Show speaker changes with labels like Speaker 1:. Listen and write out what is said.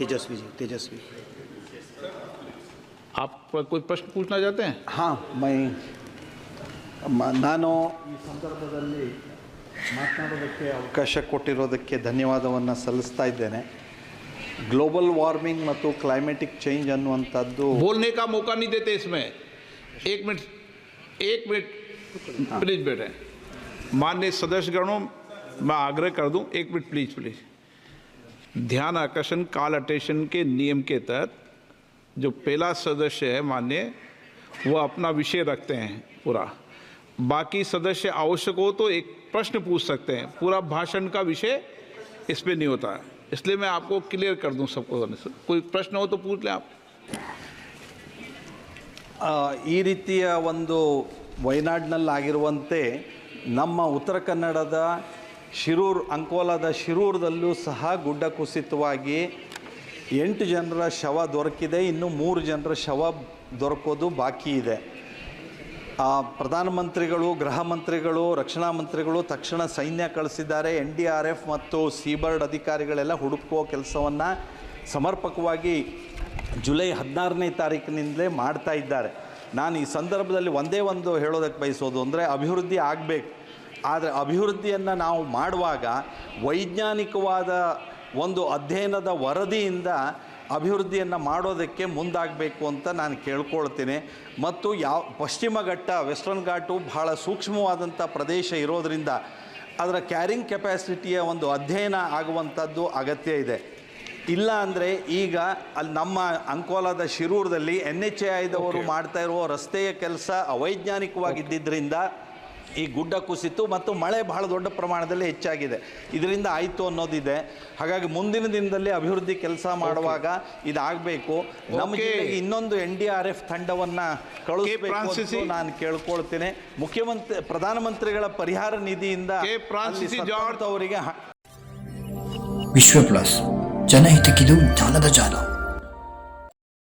Speaker 1: तेजस्वी जी तेजस्वी
Speaker 2: आप कोई प्रश्न पूछना चाहते हैं
Speaker 3: ಹಾಂ ಮೈ ಮ- ನಾನು ಈ ಸಂದರ್ಭದಲ್ಲಿ ಮಾತನಾಡೋದಕ್ಕೆ ಅವಕಾಶ ಕೊಟ್ಟಿರೋದಕ್ಕೆ ಧನ್ಯವಾದವನ್ನು ಸಲ್ಲಿಸ್ತಾ ಇದ್ದೇನೆ ಗ್ಲೋಬಲ್ ವಾರ್ಮಿಂಗ್ ಮತ್ತು ಕ್ಲೈಮೆಟಿಕ್ ಚೇಂಜ್ ಅನ್ನುವಂಥದ್ದು
Speaker 2: बोलने का मौका नहीं देते इसमें एक मिनट एक मिनट प्लीज बैठे माननीय सदस्यगणों मैं आग्रह कर दूं एक मिनट प्लीज प्लीज ध्यान आकर्षण काल अटेंशन के नियम के तहत जो पहला सदस्य है माननीय वो अपना विषय रखते हैं पूरा बाकी सदस्य आवश्यक हो तो एक प्रश्न पूछ सकते हैं पूरा भाषण का विषय इस पे नहीं होता है इसलिए मैं आपको क्लियर कर दूं सबको कोई प्रश्न हो तो पूछ लें आप
Speaker 3: ಆ, ಈ ರೀತಿಯ ಒಂದು ವಯನಾಡಿನಲ್ಲಾಗಿರುವಂತೆ ನಮ್ಮ ಉತ್ತರ ಕನ್ನಡದ ಶಿರೂರ್, ಅಂಕೋಲಾದ ಶಿರೂರದಲ್ಲೂ ಸಹ ಗುಡ್ಡ ಕುಸಿತವಾಗಿ ಎಂಟು ಜನರ ಶವ ದೊರಕಿದೆ, ಇನ್ನು ಮೂರು ಜನರ ಶವ ದೊರಕೋದು ಬಾಕಿ ಇದೆ. ಪ್ರಧಾನಮಂತ್ರಿಗಳು, ಗೃಹ ಮಂತ್ರಿಗಳು, ರಕ್ಷಣಾ ಮಂತ್ರಿಗಳು ತಕ್ಷಣ ಸೈನ್ಯ ಕಳಿಸಿದ್ದಾರೆ. ಎನ್ ಡಿ ಆರ್ ಎಫ್ ಮತ್ತು ಸೀಬರ್ಡ್ ಅಧಿಕಾರಿಗಳೆಲ್ಲ ಹುಡುಕುವ ಕೆಲಸವನ್ನು ಸಮರ್ಪಕವಾಗಿ ಜುಲೈ ಹದಿನಾರನೇ ತಾರೀಕಿನಿಂದಲೇ ಮಾಡ್ತಾ ಇದ್ದಾರೆ. ನಾನು ಈ ಸಂದರ್ಭದಲ್ಲಿ ಒಂದೇ ಒಂದು ಹೇಳೋದಕ್ಕೆ ಬಯಸೋದು ಅಂದರೆ ಅಭಿವೃದ್ಧಿ ಆಗಬೇಕು. ಆದರೆ ಅಭಿವೃದ್ಧಿಯನ್ನು ನಾವು ಮಾಡುವಾಗ ವೈಜ್ಞಾನಿಕವಾದ ಒಂದು ಅಧ್ಯಯನದ ವರದಿಯಿಂದ ಅಭಿವೃದ್ಧಿಯನ್ನು ಮಾಡೋದಕ್ಕೆ ಮುಂದಾಗಬೇಕು ಅಂತ ನಾನು ಕೇಳ್ಕೊಳ್ತೀನಿ. ಮತ್ತು ಯಾವ ಪಶ್ಚಿಮ ಘಟ್ಟ ವೆಸ್ಟರ್ನ್ ಘಾಟು ಬಹಳ ಸೂಕ್ಷ್ಮವಾದಂಥ ಪ್ರದೇಶ ಇರೋದರಿಂದ ಅದರ ಕ್ಯಾರಿಂಗ್ ಕೆಪ್ಯಾಸಿಟಿಯ ಒಂದು ಅಧ್ಯಯನ ಆಗುವಂಥದ್ದು ಅಗತ್ಯ ಇದೆ. ಇಲ್ಲ ಅಂದರೆ ಈಗ ಅಲ್ಲಿ ನಮ್ಮ ಅಂಕೋಲಾದ ಶಿರೂರದಲ್ಲಿ ಎನ್ ಎಚ್ ಎ ಐದವರು ಮಾಡ್ತಾ ಇರುವ ರಸ್ತೆಯ ಕೆಲಸ ಅವೈಜ್ಞಾನಿಕವಾಗಿದ್ದರಿಂದ ಈ ಗುಡ್ಡ ಕುಸಿತು ಮತ್ತು ಮಳೆ ಬಹಳ ದೊಡ್ಡ ಪ್ರಮಾಣದಲ್ಲಿ ಹೆಚ್ಚಾಗಿದೆ. ಇದರಿಂದ ಆಯಿತು ಅನ್ನೋದಿದೆ. ಹಾಗಾಗಿ ಮುಂದಿನ ದಿನದಲ್ಲಿ ಅಭಿವೃದ್ಧಿ ಕೆಲಸ ಮಾಡುವಾಗ ಇದಾಗಬೇಕು. ನಮಗೆ ಇನ್ನೊಂದು ಎನ್ ಡಿ ಆರ್ ಎಫ್ ತಂಡವನ್ನು ಕಳುಹಿಸಿ ನಾನು ಕೇಳ್ಕೊಳ್ತೇನೆ. ಮುಖ್ಯಮಂತ್ರಿ ಪ್ರಧಾನಮಂತ್ರಿಗಳ ಪರಿಹಾರ ನಿಧಿಯಿಂದ ಅವರಿಗೆ
Speaker 4: ವಿಶ್ವ ಪ್ಲಸ್. ಜನಹಿತಕ್ಕಿದು ಜ್ಞಾನದ ಜಾಲ.